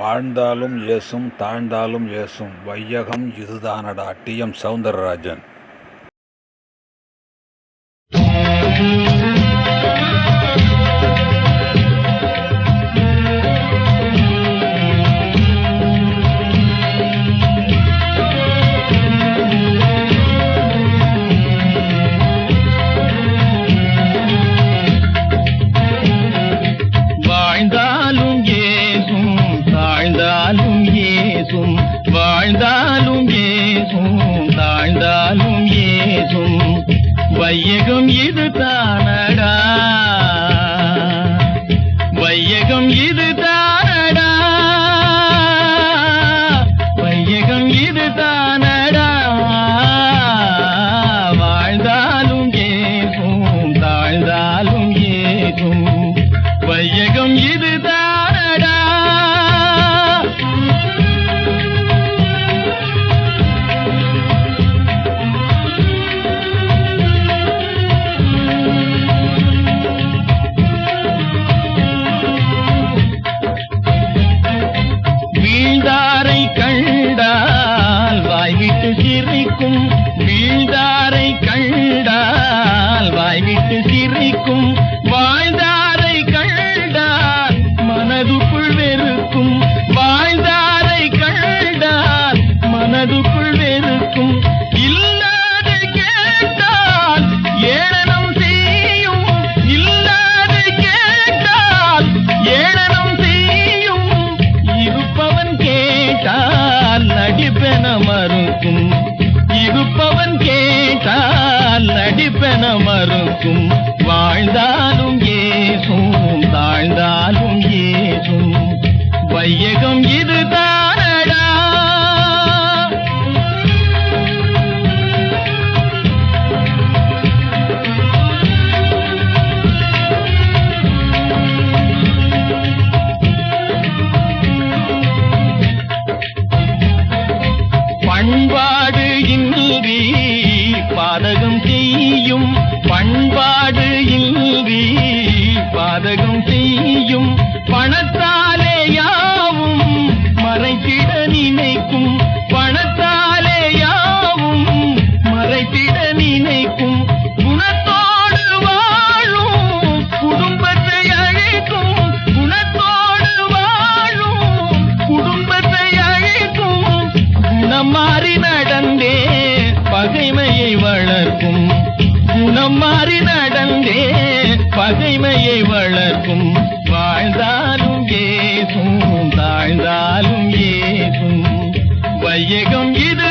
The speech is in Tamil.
வாழ்ந்தாலும் ஏசும் தாழ்ந்தாலும் ஏசும் வையகம் இதுதானடா டி எம் சௌந்தரராஜன் வெறுக்கும் வாழ்ந்தாரை கண்டால் மனதுக்குள் வெறுக்கும். இல்லாது கேட்டால் ஏளனம் செய்யும். இல்லாது கேட்டால் ஏளனம் செய்யும். இருப்பவன் கேட்டால் நடிப்பென மறுக்கும். இருப்பவன் கேட்டால் நடிப்பென மறுக்கும். செய்யும் பண்பாடு இன்றி பாதகம் செய்யும் பணத்தாலே யாவும் மறைத்திட நினைக்கும் பணத்தாலே யாவும் மறைத்திட நினைக்கும். குணத்தோடு வாழும் குடும்பத்தை அழைக்கும் குணத்தோடு வாழும் குடும்பத்தை அழைக்கும் குணம் பகைமையை வளர்க்கும். குணம் மாறி நடந்தே பகைமையை வளர்க்கும். வாழ்ந்தாலும் ஏசும் தாழ்ந்தாலும் ஏசும் வையகம் இது